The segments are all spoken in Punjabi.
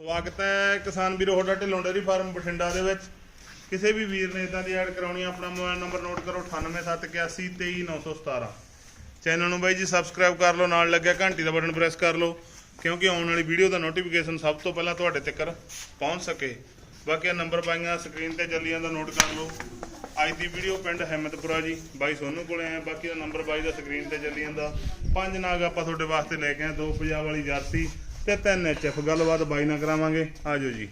ਸਵਾਗਤ ਹੈ ਕਿਸਾਨ ਵੀਰੋ ਤੁਹਾਡਾ ਢਿੱਲੋਂ ਡੇਅਰੀ ਫਾਰਮ ਬਠਿੰਡਾ ਦੇ ਵਿੱਚ। ਕਿਸੇ ਵੀ ਵੀਰ ਨੇ ਇਦਾਂ ਦੀ ਐਡ ਕਰਾਉਣੀ ਆਪਣਾ ਮੋਬਾਈਲ ਨੰਬਰ ਨੋਟ ਕਰੋ 9871823917 ਚੈਨਲ ਨੂੰ ਬਾਈ ਜੀ ਸਬਸਕ੍ਰਾਈਬ ਕਰ ਲਓ, ਨਾਲ ਲੱਗਿਆ ਘੰਟੀ ਦਾ ਬਟਨ ਪ੍ਰੈਸ ਕਰ ਲਓ, ਕਿਉਂਕਿ ਆਉਣ ਵਾਲੀ ਵੀਡੀਓ ਦਾ ਨੋਟੀਫਿਕੇਸ਼ਨ ਸਭ ਤੋਂ ਪਹਿਲਾਂ ਤੁਹਾਡੇ ਤੱਕ ਪਹੁੰਚ ਸਕੇ। ਬਾਕੀ ਆ ਨੰਬਰ ਪਾਈਆਂ ਸਕਰੀਨ ਤੇ ਚੱਲੀ ਜਾਂਦਾ ਨੋਟ ਕਰ ਲਓ। ਅੱਜ ਦੀ ਵੀਡੀਓ ਪਿੰਡ ਹਿੰਮਤਪੁਰਾ ਜੀ, ਬਾਈ ਸੋਨੂ ਕੋਲੇ ਆਏ ਬਾਕੀ ਦਾ ਨੰਬਰ ਬਾਈ ਦਾ ਸਕਰੀਨ ਤੇ ਚੱਲੀ ਜਾਂਦਾ। ਪੰਜ ਨਾਗ ਆਪਾਂ ਤੁਹਾਡੇ ਵਾਸਤੇ ਲੈ ਕੇ ਆਏ ਦੋ ਪੰਜਾਬ ਵਾਲੀ ਜਰਸੀ। ਤੇ ਤਿੰਨ ਐਚਐਫ ਗੱਲਬਾਤ ਬਾਈ ਨਾਲ ਕਰਾਵਾਂਗੇ। ਆਜੋ ਜੀ।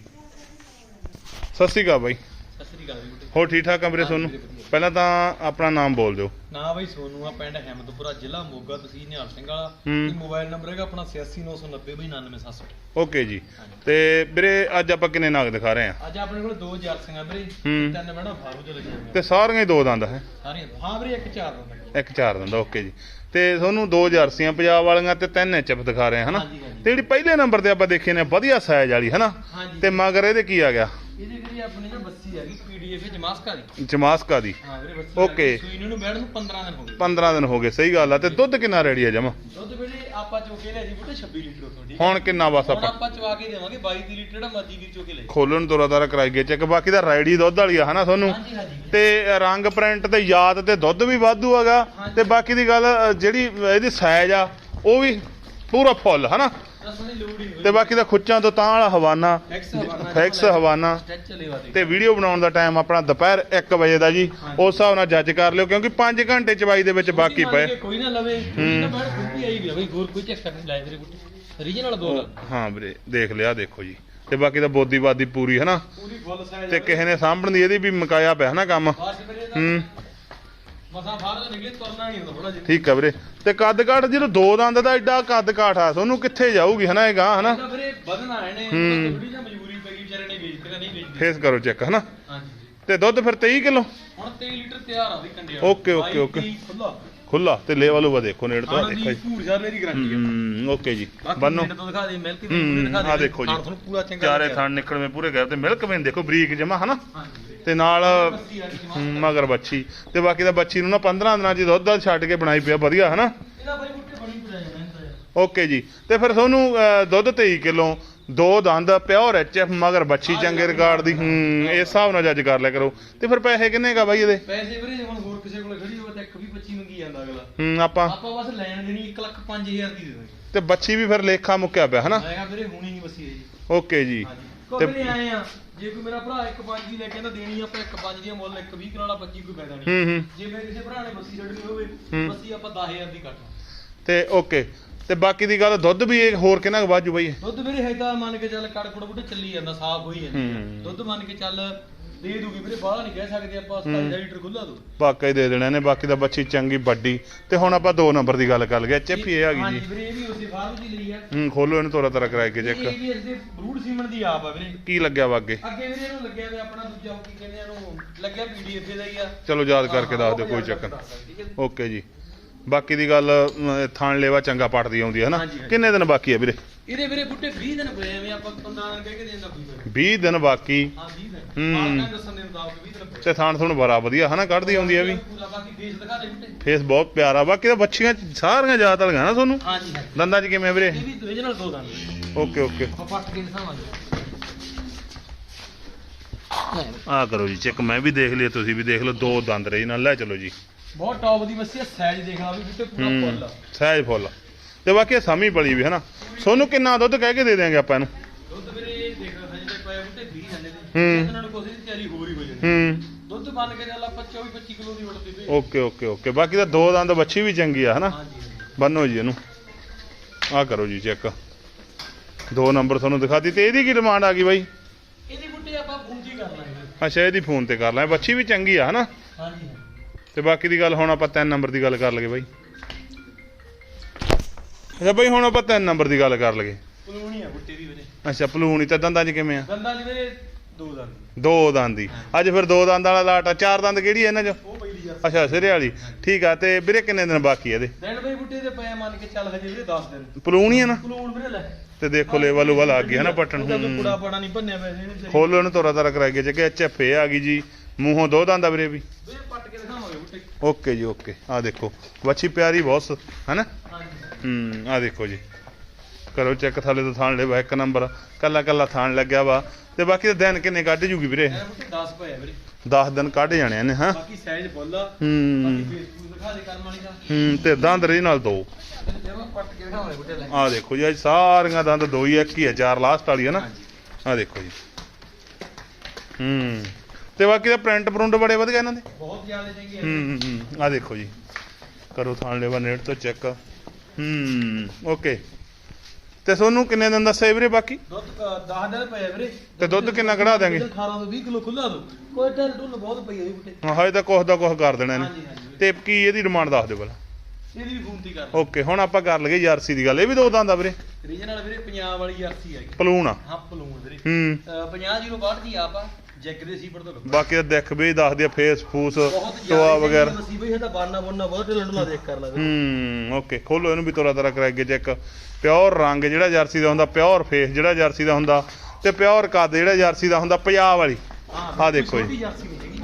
ਸਤਿ ਸ਼੍ਰੀ ਅਕਾਲ ਬਾਈ। ਸਤਿ ਸ੍ਰੀ ਅਕਾਲ ਜੀ ਹੋਰ ਠੀਕ ਠਾਕ ਆ ਵੀਰੇ ਸੋਨੂੰ? ਪਹਿਲਾਂ ਤਾਂ ਆਪਣਾ ਨਾਮ ਬੋਲ ਦਿਓ। ਨਾ ਬਈ ਸੋਨੂ ਆ ਪਿੰਡ ਅਹਿਮਦਪੁਰਾ ਜ਼ਿਲ੍ਹਾ ਮੋਗਾ ਤਹਿਸੀਲ ਨਿਹਾਲ ਸਿੰਘ ਵਾਲਾ। ਹੂੰ। ਤੇ ਮੋਬਾਈਲ ਨੰਬਰ ਹੈਗਾ ਆਪਣਾ 86990 ਬਈ 99760 ਓਕੇ ਜੀ। ਤੇ ਵੀਰੇ ਅੱਜ ਆਪਾਂ ਕਿੰਨੇ ਨਾਗ ਦਿਖਾ ਰਹੇ ਆ? ਅੱਜ ਆਪਣੇ ਕੋਲ ਦੋ ਜਰਸੀਆਂ ਵੀਰੇ। ਹੂੰ। ਤਿੰਨ ਮੈਡਮ ਫਾਰੂ ਚ ਲੱਗੀਆਂ ਤੇ ਸਾਰੀਆਂ ਹੀ ਦੋ ਦੰਦ ਹੈ? ਸਾਰੀਆਂ ਹਾਂ ਵੀਰੇ ਇੱਕ ਚਾਰ ਦਾ ਇੱਕ ਚਾਰ ਦੰਦ ਓਕੇ ਜੀ। ਤੇ ਤੁਹਾਨੂੰ ਦੋ ਜਰਸੀਆਂ ਪੰਜਾਬ ਵਾਲੀਆਂ ਤੇ ਤਿੰਨ ਐਚਐਫ ਦਿਖਾ ਰਹੇ ਆ ਹਨਾ? ਹਾਂਜੀ। ਤੇ ਜਿਹੜੀ ਪਹਿਲੇ ਨੰਬਰ ਤੇ ਆਪਾਂ ਦੇਖੇ ਨੇ ਵਧੀਆ ਸਾਈਜ਼ ਵਾਲੀ ਹਨਾ? ਹਾਂਜੀ। ਤੇ ਮਗਰ ਇਹਦੇ ਕੀ ਆ ਗਿਆ? ਇਹਦੇ ਵੀਰੇ ਆਪਣੀ ਨਾ ਬੱਸੀ ਹੈਗੀ ਪੀਡੀਐਫ ਜਮਾਸਕਾ ਦੀ। ਜਮਾਸਕਾ ਦੀ। ਹਾਂ ਵੀਰੇ ਬੱਸੀ Okay. ਹੈਗੀ। ਸੂਈ ਨੂੰ ਬੈਠ ਨੂੰ 15 ਦਿਨ ਹੋ ਗਏ। 15 ਦਿਨ ਹੋ ਗਏ ਸਹੀ ਗੱਲ ਆ। ਤੇ ਦੁੱਧ ਕਿੰਨਾ ਰੈਡੀ ਆ ਜਮਾ? ਦੁੱਧ ਵੀਰੇ ਆਪਾਂ ਚੋਕੇ ਲਿਆ ਜੀ ਬੁੱਟੇ 26 ਲੀਟਰ ਉਥੋਂ ਠੀਕ ਹੁਣ ਕਿੰਨਾ ਬਸ ਹੁਣ ਆਪਾਂ? ਆਪਾਂ ਚਵਾ ਕੇ ਦੇਵਾਂਗੇ 22 30 ਲੀਟਰ ਜਿਹੜਾ ਮਰਜ਼ੀ ਵੀਰ ਚੋਕੇ ਲੈ ਜਾਓ। ਖੋਲਣ ਤੋਰਾ ਤਾਰਾ ਕਰਾਈ ਗਏ ਚੈੱਕ ਬਾਕੀ ਦਾ ਰੈਡੀ ਦੁੱਧ ਵਾਲੀ ਆ ਹਨਾ ਤੁਹਾਨੂੰ ਹਾਂਜੀ ਹਾਂਜੀ। ਤੇ ਰੰਗ ਪ੍ਰਿੰਟ ਤੇ ਯਾਦ ਤੇ ਦੁੱਧ ਵੀ ਵਾਧੂ ਹੈਗਾ। ਤੇ ਬਾਕੀ ਦੀ ਗੱਲ ਅ, ਜਿਹੜੀ ਇਹਦੀ ਸਾਈਜ਼ ਆ ਉਹ ਵੀ ਪੂਰਾ ਫੁੱਲ ਹਨਾ? ਹੀ ਤੇ ਬਾਕੀ ਦਾ ਖੁੱਚਾਂ ਤੋਂ ਤਾਂ ਵਾਲਾ ਹਵਾਨਾ ਫੈਕਸ ਹਵਾਨਾ ਤੇ ਵੀਡੀਓ ਬਣਾਉਣ ਦਾ ਟਾਈਮ ਆਪਣਾ ਦੁਪਹਿਰ 1 ਵਜੇ ਦਾ ਜੀ ਉਸ ਹਿਸਾਬ ਨਾਲ ਜੱਜ ਕਰ ਲਿਓ ਕਿਉਂਕਿ 5 ਘੰਟੇ ਚਵਾਈ ਦੇ ਵਿੱਚ ਬਾਕੀ ਪਏ। ਕੋਈ ਨਾ ਲਵੇ ਨਾ ਆਈ ਵੀ ਬਈ ਕੋਈ ਤੇਰੇ ਰੀਜਨਲ ਹਾਂ ਵੀਰੇ ਦੇਖ ਲਿਆ ਦੇਖੋ ਜੀ। ਤੇ ਬਾਕੀ ਦਾ ਬੋਦੀ ਬਾਦੀ ਪੂਰੀ ਫੁੱਲ ਸਾਈਜ਼ ਤੇ ਕਿਸੇ ਨੇ ਸਾਂਭਣ ਦੀ ਇਹਦੀ ਵੀ ਮਕਾਇਆ ਪਿਆ ਹਨਾ ਕੰਮ? ਬਾਸ ਵੀਰੇ ਹੂੰ। ਮਸਾਂ ਬਾਹਰ ਤੋਂ ਨਿਕਲੇ ਤੁਰਨਾ ਨਹੀਂ ਹੁੰਦਾ ਥੋੜਾ ਜਿਹਾ। ਠੀਕ ਆ ਵੀਰੇ। ਤੇ ਕੱਦ ਕਾਠ ਜਦੋਂ ਦੋ ਦੰਦ ਦਾ ਐਡਾ ਕੱਦ ਕਾਠ ਆ ਤੁਹਾਨੂੰ ਕਿੱਥੇ ਜਾਊਗੀ ਹਨਾ ਇਹ ਗਾਂ ਹਨਾ? ਇਹਦਾ ਵੀਰੇ ਵਧਣਾ ਇਹਨੇ ਹੂੰ। ਥੋੜੀ ਜਿਹੀ ਮਜਬੂਰੀ ਪੈ ਗਈ ਵਿਚਾਰੇ ਨੇ ਵੇਚਦੇ ਨਹੀਂ ਵੇਚਦੇ ਫੇਸ ਕਰੋ ਚੈੱਕ ਹਨਾ? ਹਾਂਜੀ ਤੇ ਦੁੱਧ ਫਿਰ 23 ਕਿਲੋ? ਹੁਣ 23 ਲੀਟਰ ਤਿਆਰ ਆ ਵੀ ਕੰਡੇ ਓਕੇ, ਓਕੇ, ਓਕੇ। ਖੁੱਲਾ ਖੁੱਲਾ ਤੇ ਲੈਵਲ ਉਹ ਦੇਖੋ ਨੇੜ ਤੋਂ ਦੇਖੋ ਜੀ। ਪੂਰ ਸਾਰ ਦੀ ਗਾਰੰਟੀ ਹੂੰ ਓਕੇ ਜੀ। ਬੰਨੋ। ਮਿੰਟ ਤੋਂ ਦਿਖਾ ਦੇ ਮਿਲਕ ਦੀ ਹੂੰ ਦਿਖਾ ਦੇ। ਆ ਦੇਖੋ ਜੀ। ਤੁਹਾਨੂੰ ਪੂਰਾ ਚੰਗਾ ਚਾਰੇ। ਥਣ ਨਿਕਲਵੇਂ ਪੂਰੇ ਗਏ ਤੇ ਮਿਲਕ ਵੇਨ ਦੇਖੋ ਬਰੀਕ ਜਮਾ ਹਨਾ? ਹਾਂਜੀ। ਤੇ ਨਾਲ ਮਗਰ ਬੱਚੀ। ਤੇ ਬਾਕੀ ਦਾ ਬੱਚੀ ਨੂੰ ਨਾ 15 ਦਿਨਾਂ ਚ ਦੁੱਧ ਦਾ ਛੱਡ ਕੇ ਬਣਾਈ ਪਿਆ ਵਧੀਆ ਹਨਾ? ਇਹਦਾ ਬਈ ਬੁੱਟੇ ਬਣੀ ਪੜਾ ਜਾਣਾ ਇਹਦਾ ਯਾਰ। ਓਕੇ ਜੀ। ਤੇ ਫਿਰ ਤੁਹਾਨੂੰ ਅਹ, ਦੁੱਧ 23 ਕਿਲੋ ਦੋ ਦੰਦ ਪਿਓਰ ਐਚਐਫ ਮਗਰ ਬੱਚੀ ਚੰਗੇ ਰਿਕਾਰਡ ਦੀ ਹੂੰ ਇਸ ਹਿਸਾਬ ਨਾਲ ਜੱਜ ਕਰ ਲਿਆ ਕਰੋ। ਤੇ ਫਿਰ ਪੈਸੇ ਕਿੰਨੇ ਕਾ ਬਾਈ ਇਹਦੇ? ਪੈਸੇ ਵੀਰੇ ਹੁਣ ਹੋਰ ਕਿਸੇ ਕੋਲ ਖੜੀ ਹੋਵੇ ਤਾਂ ਇੱਕ ਵੀ 25 ਮੰਗੀ ਜਾਂਦਾ ਅਗਲਾ। ਹੂੰ ਆਪਾਂ ਆਪਾਂ ਬਸ ਲੈਣ ਦੇਣੀ 1 ਲੱਖ 5000 ਦੀ ਦੇ ਦਾਂਗੇ। ਤੇ ਬੱਚੀ ਵੀ ਫਿਰ ਲੇਖਾ ਮੁੱਕਿਆ ਪਿਆ ਹਨਾ? ਮੈਂ ਕਿਹਾ ਵੀਰੇ ਹੁਣੀ ਨਹੀਂ ਵਸੀ ਹੈ ਜੀ ਓਕੇ ਜੀ। ਹਾਂਜੀ। ਤੇ- ਕੋਈ ਨਹੀਂ ਆਏ ਆ ਜੇ ਕੋਈ ਮੇਰਾ ਭਰਾ ਇੱਕ ਪੰਜ ਦੀ ਲੈ ਕੇ ਆਂਦਾ ਦੇਣੀ ਆਪਾਂ ਇੱਕ ਪੰਜ ਦੀ ਮੁੱਲ ਇੱਕ 20 ਕਰਾਲਾ 25 ਕੋਈ ਫਾਇਦਾ ਨਹੀਂ ਹੂੰ ਹੂੰ ਜੇ ਮੇਰੇ ਕਿਸੇ ਭਰਾ ਨੇ ਬੱਸੀ ਛੱਡਣੀ ਹੋਵੇ ਹੂੰ। ਬੱਸੀ ਆਪਾਂ 10000 ਦੀ ਕੱਟਾਂ ਤੇ ਓਕੇ ਤੇ ਬਾਕੀ ਦੀ ਗੱਲ ਦੁੱਧ ਵੀ ਇਹ ਹੋਰ ਕਿੰਨਾ ਕੁ ਵਾਜੂ ਬਾਈ ਦੁੱਧ ਵੀਰੇ ਹੈ ਤਾਂ ਮੰਨ ਕੇ ਚੱਲ ਕੜ ਕੁੜ ਬੁੱਢੇ ਚੱਲੀ ਜਾਂਦਾ ਸਾਫ਼ ਹੋਈ ਜਾਂਦੀ। ਹੂੰ। ਦੁੱਧ ਮੰਨ ਕੇ ਚੱਲ ਦੇ ਦੂਗੀ ਵੀਰੇ ਬਾਹਲਾ ਨਹੀਂ ਕਹਿ ਸਕਦੇ ਆਪਾਂ 27 ਲੀਟਰ ਖੁੱਲਾ ਦੋ। ਦੇਣਾ ਨੇ ਬਾਕੀ ਦਾ ਬੱਚੀ ਚੰਗੀ ਵੱਡੀ। ਤੇ ਹੁਣ ਆਪਾਂ ਦੋ ਨੰਬਰ ਦੀ ਗੱਲ ਕਰ ਲਈਏ ਚਿੱਪ ਇਹ ਆ ਗਈ ਹਾਂਜੀ ਜੀ ਵੀਰੇ ਇਹ ਵੀ ਉਸੇ ਫਾਰਮ ਦੀ ਲਈ ਆ। ਹੂੰ ਖੋਲੋ ਇਹਨੂੰ ਤੋਰਾ ਤਰਾ ਕਰਾਏ ਕੇ ਇਹ ਚੈੱਕ। ਵੀ ਇਸ ਦੇ ਬਰੂਡ ਸੀਮਨ ਦੀ ਆਪ ਆ ਵੀਰੇ। ਕੀ ਲੱਗਿਆ ਵਾ ਅੱਗੇ? ਅੱਗੇ ਵੀਰੇ ਇਹਨੂੰ ਲੱਗਿਆ ਹੋਇਆ ਆਪਣਾ ਦੂਜਾ ਉਹ ਕੀ ਕਹਿੰਦੇ ਆ ਇਹਨੂੰ ਲੱਗਿਆ ਪੀਡੀਐਫ ਦਾ ਹੀ ਆ। ਚਲੋ ਯਾਦ ਕਰਕੇ ਦੱਸ ਦਿਓ ਕੋਈ ਚੱਕਰ ਓਕੇ ਜੀ। ਬਾਕੀ ਦੀ ਗੱਲ ਅਮ, ਥਾਣ ਲੈਵਾ ਚੰਗਾ ਪੜਦੀ ਆਉਂਦੀ ਹੈ ਨਾ ਹਾਂਜੀ, ਹਾਂਜੀ। ਕਿੰਨੇ ਦਿਨ ਬਾਕੀ ਹੈ ਵੀਰੇ? ਇਹਦੇ ਵੀਰੇ ਬੁੱਟੇ 20 ਦਿਨ ਪਏ ਐਵੇਂ ਆਪਾਂ 15 ਦਿਨ ਕਹਿ ਕੇ ਦੇਣ ਫਾਇਦਾ 20 ਦਿਨ ਬਾਕੀ। ਹਾਂ 20 ਦਿਨ। ਹੂੰ। ਮਾਲਕਾਂ ਦੱਸਣ ਦੇ ਮੁਤਾਬਕ 20 ਦਿਨ ਪਏ। ਤੇ ਥਾਣ ਥੁਣ ਬੜਾ ਵਧੀਆ ਹਨਾ ਕੱਢਦੀ ਆਉਂਦੀ ਹੈ ਵੀ। ਫੇਸ ਬਹੁਤ ਪਿਆਰਾ ਬਾਕੀ ਤਾਂ ਬੱਚੀਆਂ ਚ ਸਾਰੀਆਂ ਜ਼ਿਆਦਾ ਲਗਾ ਨਾ ਤੁਹਾਨੂੰ? ਹਾਂਜੀ ਦੰਦਾਂ 'ਚ ਕਿਵੇਂ ਵੀਰੇ? ਇਹ ਵੀ ਓਰੀਜਨਲ ਦੋ ਦੰਦ। Okay okay. ਆਪਾਂ ਪੱਟ ਕੇ ਦਿਖਾਵਾਂਗੇ। ਆ ਕਰੋ ਜੀ ਚੈੱਕ ਮੈਂ ਵੀ ਦੇਖ ਲਿਆ ਤੁਸੀਂ ਵੀ ਦੇਖ ਲਓ ਦੋ ਦੰਦ ਰਹੀ ਨਾਲ ਲੈ ਚਲੋ ਜੀ। ਬਹੁਤ ਟੌਪ ਦੀ ਮੱਛੀ ਆ ਸਾਈਜ਼ ਦੇਖ ਲਾ ਵੀ ਬੁੱਟੇ ਪੂਰਾ ਫੁੱਲ ਹੂੰ ਸਹਿਜ ਫੁੱਲ ਤੇ ਬਾਕੀ ਸਮੀ ਬਲੀ ਵੀ ਹੈ ਨਾ ਸੋਨੂੰ ਕਿੰਨਾ ਦੁੱਧ ਕਹਿ ਕੇ ਦੇ ਦਿਆਂਗੇ ਆਪਾਂ ਇਹਨੂੰ? ਦੁੱਧ ਵੀਰੇ ਦੇਖ ਹਜੇ ਪਏ ਬੁੱਟੇ 20 ਹੰਦੇ ਦੇ ਹੂੰ। ਇਹਨਾਂ ਨੂੰ ਕੋਸ਼ਿਸ਼ ਤਿਆਰੀ ਹੋਰ ਹੀ ਹੋ ਜਾਣੀ ਹੂੰ। ਦੁੱਧ ਬਣ ਕੇ ਚੱਲ ਆਪਾਂ 24 25 ਕਿਲੋ ਦੀ ਵੜਦੀ ਪਈ ਓਕੇ ਓਕੇ ਓਕੇ। ਬਾਕੀ ਤਾਂ ਦੋ ਦੰਦ ਬੱਚੀ ਵੀ ਚੰਗੀ ਆ ਹਨਾ। ਬੰਨੋ ਜੀ ਇਹਨੂੰ। ਆ ਕਰੋ ਜੀ ਚੈੱਕ। ਦੋ ਨੰਬਰ ਤੁਹਾਨੂੰ ਦਿਖਾਤੀ ਤੇ ਇਹਦੀ ਕੀ ਡਿਮਾਂਡ ਆ ਗਈ ਬਾਈ? ਇਹਦੀ ਬੁੱਟੇ ਆਪਾਂ ਪੂੰਜੀ ਕਰ ਲਾਂਗੇ। ਅੱਛਾ ਇਹਦੀ ਫੋਨ ਤੇ ਕਰ ਲੈ ਬੱਚੀ ਵੀ ਚੰਗੀ ਆ ਹਨਾ? ਹਾਂਜੀ ਤੇ ਬਾਕੀ ਦੀ ਗੱਲ ਹੁਣ ਆਪਾਂ ਤਿੰਨ ਨੰਬਰ ਦੀ ਗੱਲ ਕਰ ਲਗੇ ਬਾਈ। ਅੱਛਾ ਬਾਈ ਹੁਣ ਆਪਾਂ ਤਿੰਨ ਨੰਬਰ ਦੀ ਗੱਲ ਕਰ ਲਗੇ ਪਲੂਣੀ ਆ ਬੁੱਟੇ ਦੀ ਵੀਰੇ। ਅੱਛਾ ਪਲੂਣੀ ਤੇ ਦੰਦਾਂ 'ਚ ਕਿਵੇਂ ਆ? ਦੰਦਾਂ ਦੀ ਵੀਰੇ ਦੋ ਦੰਦ। ਦੋ ਦੰਦ ਦੀ। ਅੱਜ ਫਿਰ ਦੋ ਦੰਦ ਵਾਲਾ ਲਾਟ ਆ। ਚਾਰ ਦੰਦ ਕਿਹੜੀ ਹੈ ਇਹਨਾਂ 'ਚ? ਉਹ ਪਹਿਲੀ ਆ। ਅੱਛਾ ਸਿਰੇ ਵਾਲੀ। ਠੀਕ ਆ ਤੇ ਵੀਰੇ ਕਿੰਨੇ ਦਿਨ ਬਾਕੀ ਆ ਇਹਦੇ? ਦਿਨ ਬਈ ਬੁੱਟੇ ਦੇ ਪਏ ਮੰਨ ਕੇ ਚੱਲ ਹਜੇ ਵੀਰੇ 10 ਦਿਨ। ਪਲੂਣੀ ਆ ਨਾ? ਪਲੂਣ ਵੀਰੇ ਲੈ। ਤੇ ਦੇਖੋ ਲੈਵਲ ਵਾਲ ਆ ਗਈ ਹੈ ਨਾ ਪਟਣ ਹੂੰ। ਕੁੜਾ ਪੜਾ ਨਹੀਂ ਭੰਨਿਆ ਵੈਸੇ ਇਹਨੇ ਖੋਲੋ ਇਹਨੂੰ ਤੋਰਾ ਤਾਰਾ ਕਰਾ ਕੇ ਜੇ ਐਚ ਐਫ ਏ ਆ ਗਈ ਜੀ। ਮੂੰਹੋਂ ਦੋ ਦੰਦ ਆ ਵੀਰੇ ਵੀ। ਵੀਰੇ ਪੱਟ ਕੇ ਦਿਖਾਵਾਂਗੇ ਬੁੱਟੇ। ਓਕੇ ਜੀ ਓਕੇ। ਆ ਦੇਖੋ ਵੱਛੀ ਪਿਆਰੀ ਬਹੁਤ ਸ- ਹਨਾ? ਹਾਂਜੀ। ਹੂੰ ਆ ਦੇਖੋ ਜੀ। ਕਰੋ ਚੈੱਕ ਥੱਲੇ ਤੋਂ ਥਾਣ ਲੈਵਾ ਇੱਕ ਨੰਬਰ। ਕੱਲਾ ਕੱਲਾ ਥਾਣ ਲੱਗਿਆ ਵਾ। ਤੇ ਬਾਕੀ ਤਾਂ ਦਿਨ ਕਿੰਨੇ ਕੱਢ ਜੂਗੀ ਵੀਰੇ? ਐ ਬੁੱਟੇ 10 ਪਏ ਵੀਰੇ। 10 ਦਿਨ ਕੱਢ ਜਾਣੇ ਨੇ ਹਾਂ? ਬਾਕੀ ਸਾਈਜ਼ ਆ। ਹੂੰ। ਬਾਕੀ ਫੇਸਬੁੱਕ ਦਿਖਾ ਦੇ ਕਰਮ ਵਾਲੀ ਦਾ। ਹੂੰ ਤੇ ਦੰਦ ਰੇ ਨਾਲ ਦੋ। ਲੈ। ਆ ਦੇਖੋ ਜੀ ਅੱਜ ਸਾਰੀਆਂ ਦੰਦ ਦੋ ਹੀ ਇੱਕ ਹੀ ਆ ਚਾਰ ਲਾਸਟ ਵਾਲੀ ਹੈ ਨਾ। ਆ ਦੇਖੋ ਜੀ। ਹੂੰ ਤੇ ਬਾਕੀ ਦਾ ਪ੍ਰਿੰਟ ਪ੍ਰਿੰਟ ਬੜੇ ਵਧੀਆ ਇਹਨਾਂ ਦੇ। ਬਹੁਤ ਜ਼ਿਆਦਾ ਚੰਗੀ ਹੈ ਹੂੰ ਹੂੰ ਆ ਦੇਖੋ ਜੀ। ਕਰੋ ਥਾਣ ਲੈਵਾ ਨੇੜ ਤੋਂ ਚੈੱਕ। ਹੂੰ ਓਕੇ। ਤੇ ਤੁਹਾਨੂੰ ਕਿੰਨੇ ਦਿਨ ਦੱਸਿਆ ਵੀਰੇ ਬਾਕੀ? ਦੁੱਧ 10 ਦਿਨ ਪਏ ਵੀਰੇ। ਤੇ ਦੁੱਧ ਕਿੰਨਾ ਕਢਾ ਦਿਆਂਗੇ? 18 ਤੋਂ 20 ਕਿਲੋ ਖੁੱਲਾ ਦੋ। ਕੋਈ ਟਲ ਟੁੱਲ ਬਹੁਤ ਪਈ ਹੋਈ ਬੁੱਟੇ ਹਾਂ, ਹਜੇ ਤਾਂ ਕੁਛ ਦਾ ਕੁਛ ਕਰ ਦੇਣਾ ਹਾਂਜੀ ਤੇ ਕੀ ਇਹਦੀ ਡਿਮਾਂਡ ਦੱਸ ਦਿਓ ਪਹਿਲਾਂ। ਇਹਦੀ ਵੀ ਫੋਨ ਕਰ ਓਕੇ ਹੁਣ ਆਪਾਂ ਕਰ ਲਈਏ ਜਰਸੀ ਦੀ ਗੱਲ। ਇਹ ਵੀ ਦੋ ਦੰਦ ਆ ਵੀਰੇ। ਰੀਜਨ ਵਾਲਾ ਵੀਰੇ ਪੰਜਾਬ ਵਾਲੀ ਜਰਸੀ ਹੈਗੀ ਪਲੂਣ ਆ। ਹਾਂ ਪਲੂਣ ਵੀਰੇ। ਹੂੰ। 50 ਦੀ ਆਪ। ਆ ਤੋਂ ਬਾਕੀ ਤਾਂ ਦੇਖ ਵੀ ਦੱਸ ਦਿਆ ਫੇਸ ਫੂਸ ਟੋਆ ਵਗੈਰਾ। ਸੀ ਬਈ ਇਹਦਾ ਬਾਨਾ ਬੋਨਾ ਬਹੁਤ ਢਿੱਲਾ ਦੇਖ ਕਰ ਲੈ। ਵੀਰੇ ਹੂੰ ਓਕੇ ਖੋਲੋ ਇਹਨੂੰ ਵੀ ਤੋਰਾ ਤੋਰਾ ਕਰਾਈਏ ਚੈੱਕ ਪਿਓਰ ਰੰਗ ਜਿਹੜਾ ਜਰਸੀ ਦਾ ਹੁੰਦਾ ਪਿਓਰ ਫੇਸ ਜਿਹੜਾ ਜਰਸੀ ਦਾ ਹੁੰਦਾ ਤੇ ਪਿਓਰ ਕੱਦ ਜਿਹੜਾ ਜਰਸੀ ਦਾ ਹੁੰਦਾ ਪੰਜਾਬ ਵਾਲੀ। ਆਹ ਦੇਖੋ ਜੀ।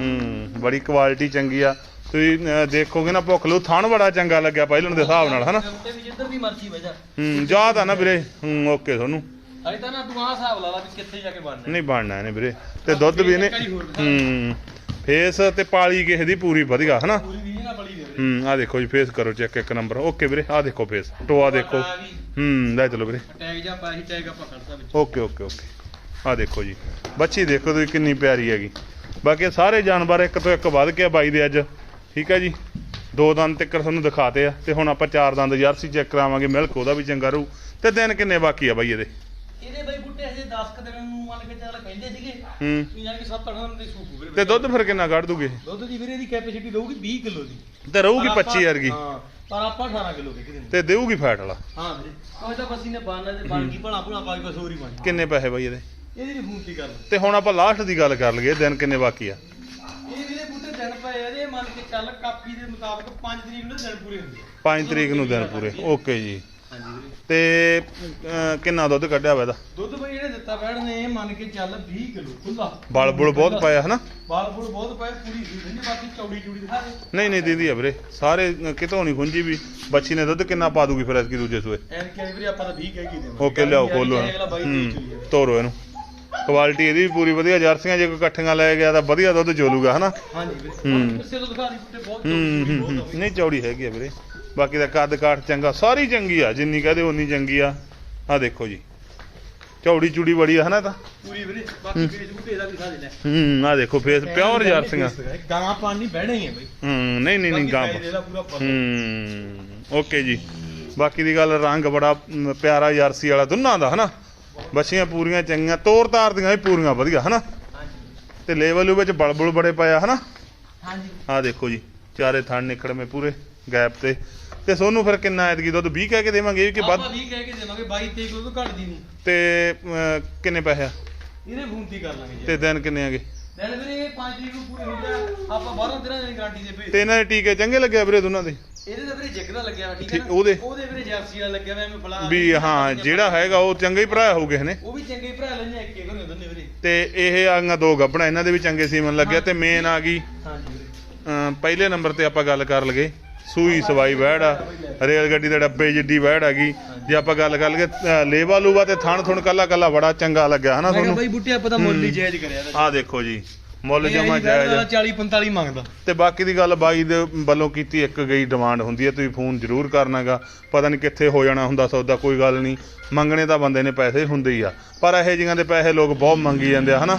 ਹੂੰ ਬੜੀ ਕੁਆਲਿਟੀ ਚੰਗੀ ਆ। ਤੁਸੀਂ ਦੇਖੋਗੇ ਨਾ ਭੁੱਖ ਲੂ ਥਣ ਬੜਾ ਚੰਗਾ ਲੱਗਿਆ ਪਹਿਲਣ ਦੇ ਹਿਸਾਬ ਨਾਲ ਹਨਾ? ਤੇ ਵੀ ਜਿੱਧਰ ਦੀ ਮਰਜ਼ੀ ਵਜਾ ਹੂੰ ਆ ਨਾ ਵੀਰੇ। ਹੂੰ ਓਕੇ ਤੁਹਾਨੂੰ। ਅਜੇ ਤਾਂ ਨਾ ਤੂੰ ਆਹ ਹਿਸਾਬ ਲਾ ਲਾ ਵੀ ਕਿੱਥੇ ਜਾ ਕੇ ਬਣਨਾ। ਨਹੀਂ ਬਣਨਾ ਇਹਨੇ ਵੀਰੇ। ਤੇ ਦੁੱਧ ਵੀ ਇਹਨੇ ਹੂੰ। ਫੇਸ ਤੇ ਪਾਲੀ ਕਿਸੇ ਦੀ ਪੂਰੀ ਵਧੀਆ ਹਨਾ? ਨਾ ਹੂੰ ਆ ਦੇਖੋ ਜੀ ਫੇਸ ਕਰੋ ਚੈੱਕ ਇੱਕ ਨੰਬਰ। ਓਕੇ ਵੀਰੇ ਆ ਦੇਖੋ ਫੇਸ। ਟੋਆ ਦੇਖੋ। ਹੂੰ ਲੈ ਚਲੋ ਵੀਰੇ। ਟੈਗ ਜਾਂ ਪਾਹੀ ਟੈਗ ਆਪਾਂ ਕੱਢਦਾ ਵਿੱਚ। Okay okay okay. ਆ ਦੇਖੋ ਜੀ। ਬੱਚੀ ਦੇਖੋ ਤੁਸੀਂ ਕਿੰਨੀ ਪਿਆਰੀ ਹੈਗੀ। ਬਾਕੀ ਸਾਰੇ ਜਾਨਵਰ ਇੱਕ ਤੋਂ ਇੱਕ ਵੱਧ ਕੇ ਬਾਈ ਦੇ ਅੱਜ। ਠੀਕ ਹੈ ਜੀ? ਦੋ ਦੰਦ ਤੱਕ ਤੁਹਾਨੂੰ ਦਿਖਾਤੇ ਆ। ਤੇ ਹੁਣ ਆਪਾਂ ਚਾਰ ਦੰਦ ਜਰਸੀ ਚੈੱਕ ਕਰਾਵਾਂਗੇ। ਮਿਲਕ ਉਹਦਾ ਵੀ ਚੰਗਾ ਰਹੂ। ਤੇ ਦਿਨ ਕਿੰਨੇ ਬਾਕੀ ਆ ਬਾਈ ਇਹਦੇ? ਇਹਦੇ ਬਈ ਬੁੱਟੇ ਹਜੇ 10 ਕ ਦਿਨ ਨੂੰ ਮੰਨ ਕੇ ਚੱਲ ਕਹਿੰਦੇ ਸੀਗੇ। ਹੂੰ। ਵੀ ਯਾਨੀ ਕਿ 7-8 ਦਿਨ ਦੇ ਸੂਪ ਵੀਰੇ ਤੇ ਦੁੱਧ ਫਿਰ ਕਿੰਨਾ ਕੱਢ ਦੂਗੇ? ਦੁੱਧ ਦੀ ਵੀਰੇ ਦੀ ਕੈਪੈਸਿਟੀ ਰਹੂਗੀ 20 ਕਿਲੋ ਦੀ। ਤੇ ਰਹੂਗੀ ਪਰ ਆਪਾਂ- 25 ਵਰਗੀ। ਹਾਂ ਪਰ ਆਪਾਂ 18 ਕਿਲੋ ਦੇ ਦਿੰਦੇ। ਤੇ ਦੇਊਗੀ ਫੈਟ ਵਾਲਾ? ਹਾਂ ਵੀਰੇ। ਉਹ ਤਾਂ ਬਸ ਇਹਨੇ ਬਾਨਾ ਤੇ ਬਣ ਗਈ ਭਲਾ ਭਲਾ ਪਾ ਕੇ ਬਸ ਹੋਰ ਹੀ ਬਣ ਕਿੰਨੇ ਪੈਸੇ ਬਾਈ ਇਹਦੇ? ਇਹਦੀ ਵੀ ਫੋਨ ਤੀ ਕਰ ਤੇ ਹੁਣ ਆਪਾਂ ਲਾਸਟ ਦੀ ਗੱਲ ਕਰ ਲਈਏ ਦਿਨ ਕਿੰਨੇ ਬਾਕੀ ਆ? ਇਹ ਵੀਰੇ ਬੁੱਟੇ ਦਿਨ ਪਏ ਆ, ਇਹਦੇ ਮੰਨ ਕੇ ਚੱਲ ਕਾਪੀ ਦੇ ਮੁਤਾਬਕ 5 ਤਰੀਕ ਨੂੰ ਦਿਨ ਪੂਰੇ ਹੁੰਦੇ ਆ। 5 ਤਰੀਕ ਨੂੰ ਦਿਨ ਪੂਰੇ। ਓਕੇ ਜੀ। ਹਾਂਜੀ ਵੀਰੇ। ਤੇ ਕਿੰਨਾ ਦੁੱਧ ਕੱਢਿਆ ਵਾ ਇਹਦਾ? ਦੁੱਧ ਬਈ ਇਹਨੇ ਦਿੱਤਾ ਬੈਣ ਨੇ ਮੰਨ ਕੇ ਚੱਲ 20 ਕਿਲੋ ਖੁੱਲਾ ਬਲ ਬੁਲ ਬਹੁਤ ਪਾਇਆ ਹਨਾ? ਬਾਲ ਬੁਲ ਬਹੁਤ ਪਏ ਪੂਰੀ ਨਹੀਂ ਬਾਕੀ ਚੌੜੀ ਚੂੜੀ ਦਿਖਾ ਦੇ। ਨਹੀਂ ਨਹੀਂ ਦੀਦੀ ਆ ਵੀਰੇ। ਸਾਰੇ ਕਿਤੋਂ ਨਹੀਂ ਖੁੰਜੀ ਵੀ ਬੱਚੀ ਨੇ ਦੁੱਧ ਕਿੰਨਾ ਪਾ ਦੂਗੀ ਫਿਰ ਐਤਕੀ ਦੂਜੇ ਸੂਏ? ਐਨ ਕਿ ਵੀਰੇ ਆਪਾਂ ਤਾਂ 20 ਕਹਿ ਕੇ ਦੇਵਾਂਗੇ। ਓਕੇ ਲਿਆਓ ਖੋਲੋ ਅਗਲਾ 22 ਦੇ ਚੋਈ ਹੂੰ ਤੋਰੋ ਇਹਨੂੰ। ਕੁਆਲਿਟੀ ਇਹਦੀ ਵੀ ਪੂਰੀ ਵਧੀਆ ਜਰਸੀਆਂ ਜੇ ਕੋਈ ਇਕੱਠੀਆਂ ਲੈ ਗਿਆ ਤਾਂ ਵਧੀਆ ਦੁੱਧ ਚੋਲੂਗਾ ਹਨਾ? ਹਾਂਜੀ ਵੀਰੇ। ਹੂੰ। ਕਿਸੇ ਤੋਂ ਦਿਖਾ ਦੀ ਬੁੱਟੇ ਬਹੁਤ ਚੌੜੀ ਬਹੁਤ ਨਹੀਂ ਚੌੜੀ ਹੈਗੀ ਆ ਵੀਰੇ। ਬਾਕੀ ਦਾ ਕੱਦ ਕਾਠ ਚੰਗਾ ਸਾਰੀ ਚੰਗੀ ਆ ਜਿੰਨੀ ਕਹਦੇ ਉਨੀ ਚੰਗੀ ਆ। ਆ ਦੇਖੋ ਜੀ। ਚੌੜੀ ਚੂੜੀ ਬੜੀ ਆ ਹਨਾ ਤਾਂ? ਪੂਰੀ ਵੀਰੇ ਬਾਕੀ ਦਿਖਾ ਦੇ ਲੈ ਹੂੰ ਆ ਦੇਖੋ ਫੇਸ ਪਿਓਰ ਜਰਸੀਆਂ ਗਾਂ ਪਾਣੀ ਬਹਿਣਾ ਹੀ ਹੈ ਬਈ। ਹੂੰ ਨਹੀਂ ਨਹੀਂ ਨਹੀਂ ਗਾਂ ਹੂੰ ਓਕੇ ਜੀ। ਬਾਕੀ ਦੀ ਗੱਲ ਰੰਗ ਬੜਾ ਮ, ਪਿਆਰਾ ਜਰਸੀ ਵਾਲਾ ਦੋਨਾਂ ਦਾ ਹਨਾ? ਬੱਚੀਆਂ ਪੂਰੀਆਂ ਚੰਗੀਆਂ ਤੋਰ ਤਾਰ ਦੀਆਂ ਵੀ ਪੂਰੀਆਂ ਵਧੀਆ ਹਨਾ? ਹਾਂਜੀ। ਤੇ ਲੈਵਲ ਵਿੱਚ ਬਲਬੁਲ ਬੜੇ ਪਾਇਆ ਹਨਾ? ਹਾਂਜੀ। ਆਹ ਦੇਖੋ ਜੀ ਚਾਰੇ ਥਣ ਨਿਕੜਵੇਂ ਪੂਰੇ ਗੈਪ ਤੇ। ਤੇ ਸੋਨੂੰ ਫਿਰ ਕਿੰਨਾ ਐਤਕੀ ਦੁੱਧ? 20 ਕਹਿ ਕੇ ਦੇਵਾਂਗੇ ਕਿ ਵੱਧ ਆਪਾਂ 20 ਕਹਿ ਕੇ ਦੇਵਾਂਗੇ 22 23 ਕਿਲੋ ਤੋਂ ਘੱਟ ਦੀ ਨਹੀਂ। ਤੇ ਅਮ, ਕਿੰਨੇ ਪੈਸੇ? ਆ ਇਹਦੇ ਫੋਨਤੀ ਕਰ ਲਾਂਗੇ ਜੀ। ਤੇ ਦਿਨ ਕਿੰਨੇ ਆਗੇ ਦਿਨ ਵੀਰੇ ਇਹ 5 ਤਰੀਕ ਨੂੰ ਪੂਰੇ ਹੁੰਦੇ ਆ ਆਪਾਂ 12 ਦਿਨਾਂ ਦੀ ਗਾਰੰਟੀ ਦੇ ਤੇ ਇਹਨਾਂ ਦੇ ਟੀਕੇ ਚੰਗੇ ਲੱਗਿਆ ਵੀਰੇ ਦੋਨਾਂ ਦੇ? ਇਹਦੇ ਤਾਂ ਵੀਰੇ ਜਿੱਗ ਦਾ ਲੱਗਿਆ ਠੀਕ ਹੈ ਠੀਕ, ਨਾ? ਉਹਦੇ? ਉਹਦੇ ਵੀਰੇ ਜਰਸੀ ਵਾਲਾ ਲੱਗਿਆ ਵਾ ਐਵੇਂ ਫਲਾ ਵੀ ਹਾਂ ਜਿਹੜਾ ਹੈਗਾ ਉਹ ਚੰਗਾ ਹੀ ਭਰਾ ਹੋਊਗੇ ਹਨੇ? ਉਹ ਵੀ ਚੰਗੇ ਭਰਾ ਲੈਣੇ ਇੱਕ ਇੱਕ ਹੁੰਦੇ ਦੋਨੇ ਵੀਰੇ। ਤੇ ਇਹ ਆਂਗਾ ਦੋ ਗੱਬਣਾ ਇਹਨਾਂ ਦੇ ਵੀ ਚੰਗੇ ਸੀਮਨ ਲੱਗਿਆ ਤੇ ਮੇਨ ਆ ਗਈ ਹਾਂਜੀ ਵੀਰੇ। ਅਮ, ਪਹਿਲੇ ਨੰਬਰ ਤੇ ਆਪਾਂ ਗੱਲ ਕਰ ਲਗੇ ਸੂਈ ਸਵਾਈ ਵਹਿੜ ਆ ਰੇਲ ਗੱਡੀ ਦੇ ਡੱਬੇ ਜਿੱਡੀ ਵਹਿੜ ਹੈਗੀ। ਜੇ ਆਪਾਂ ਗੱਲ ਕਰ ਲਗੇ ਲੇਵਾ ਲੂਵਾ ਤੇ ਥਣ ਥੁਣ ਕੱਲਾ ਕੱਲਾ ਬੜਾ ਚੰਗਾ ਲੱਗਿਆ ਹਨਾ ਤੁਹਾਨੂੰ? ਬਾਈ ਬੁੱਟੇ ਆਪਾਂ ਤਾਂ ਮੁੱਲ ਹੀ। ਜਾਇਜ਼ ਕਰਿਆ ਇਹਦਾ। ਆਹ ਦੇਖੋ ਜੀ। ਮੁੱਲ ਜਮਾ ਜਾਇਜ਼ ਵਾਲਾ 40 45 ਮੰਗਦਾ। ਤੇ ਬਾਕੀ ਦੀ ਗੱਲ ਬਾਈ ਦੇ ਵੱਲੋਂ ਕੀਤੀ ਇੱਕ ਗਈ ਡਿਮਾਂਡ ਹੁੰਦੀ ਹੈ ਤੁਸੀਂ ਫੋਨ ਜ਼ਰੂਰ ਕਰਨਾਗਾ। ਪਤਾ ਨਹੀਂ ਕਿੱਥੇ ਹੋ ਜਾਣਾ ਹੁੰਦਾ ਸੌਦਾ ਕੋਈ ਗੱਲ ਨਹੀਂ। ਮੰਗਣੇ ਤਾਂ ਬੰਦੇ ਨੇ ਪੈਸੇ ਹੁੰਦੇ ਹੀ ਆ। ਪਰ ਇਹੋ ਜਿਹੀਆਂ ਦੇ ਪੈਸੇ ਲੋਕ ਬਹੁਤ ਮੰਗੀ ਜਾਂਦੇ ਆ ਹਨਾ?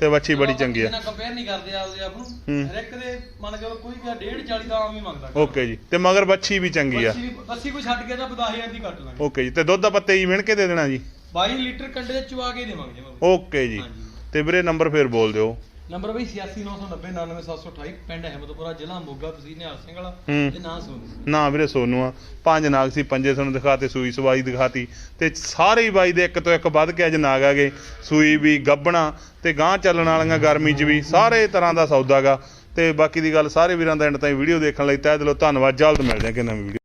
ਤੇ ਵੱਛੀ ਬੜੀ ਚੰਗੀ ਆ। ਨਾ ਕੰਪੇਅਰ ਨਹੀਂ ਕਰਦੇ ਆਪਦੇ ਆਪ ਨੂੰ। ਹੂੰ। ਹਰ ਇੱਕ ਦੇ ਮੰਨ ਕੇ ਕੋਈ ਕਿਹਾ 1.5 40 ਦਾ ਆਮ ਹੀ ਮੰਗਦਾ। ਓਕੇ ਜੀ। ਤੇ ਮਗਰ ਵੱਛੀ ਵੀ ਚੰਗੀ ਆ। ਅਸੀਂ ਕੋਈ ਛੱਡ ਕੇ ਤਾਂ 10000 ਦੀ ਕੱਟ ਲਾਂਗੇ। ਓਕੇ ਜੀ। ਤੇ ਦੁੱਧ ਆਪਾਂ 23 ਮਿੰਟ ਕੇ ਦੇ ਦੇਣਾ ਜੀ। 22 ਲੀਟਰ ਕੰਡੇ ਦੇ ਚਵਾ ਕੇ ਦੇਵਾਂਗੇ ਓਕੇ ਜੀ। ਤੇ ਵੀਰੇ ਨੰਬਰ ਫੇਰ ਬੋਲ ਦਿਓ। ਨੰਬਰ ਬਈ 8699099728 ਪਿੰਡ ਅਹਿਮਦਪੁਰਾ ਜ਼ਿਲ੍ਹਾ ਮੋਗਾ ਤਹਿਸੀਲ ਨਿਹਾਲ ਸਿੰਘ ਵਾਲਾ। ਤੇ ਨਾਂ ਸੋਨੀ ਨਾ ਵੀਰੇ ਸੋਨੂ ਆ। ਪੰਜ ਨਾਗ ਸੀ ਪੰਜੇ ਤੁਹਾਨੂੰ ਦਿਖਾਤੇ ਸੂਈ ਸਵਾਈ ਦਿਖਾਤੀ। ਤੇ ਸਾਰੇ ਹੀ ਬਾਈ ਦੇ ਇੱਕ ਤੋਂ ਇੱਕ ਵੱਧ ਕੇ ਅੱਜ ਨਾਗ ਆਗੇ ਸੂਈ ਵੀ ਗੱਬਣਾ ਤੇ ਗਾਂ ਚੱਲਣ ਵਾਲੀਆਂ ਗਰਮੀ 'ਚ ਵੀ ਸਾਰੇ ਤਰ੍ਹਾਂ ਦਾ ਸੌਦਾਗਾ ਤੇ ਬਾਕੀ ਦੀ ਗੱਲ ਸਾਰੇ ਵੀਰਾਂ ਦਾ ਐਂਡ ਤਾਈਂ ਵੀਡੀਓ ਦੇਖਣ ਲਈ ਤਹਿ ਦਿਲੋਂ ਧੰਨਵਾਦ। ਜਲਦ ਮਿਲਦੇ ਹਾਂ ਕਿ ਨਵੀਂ ਵੀਡੀਓ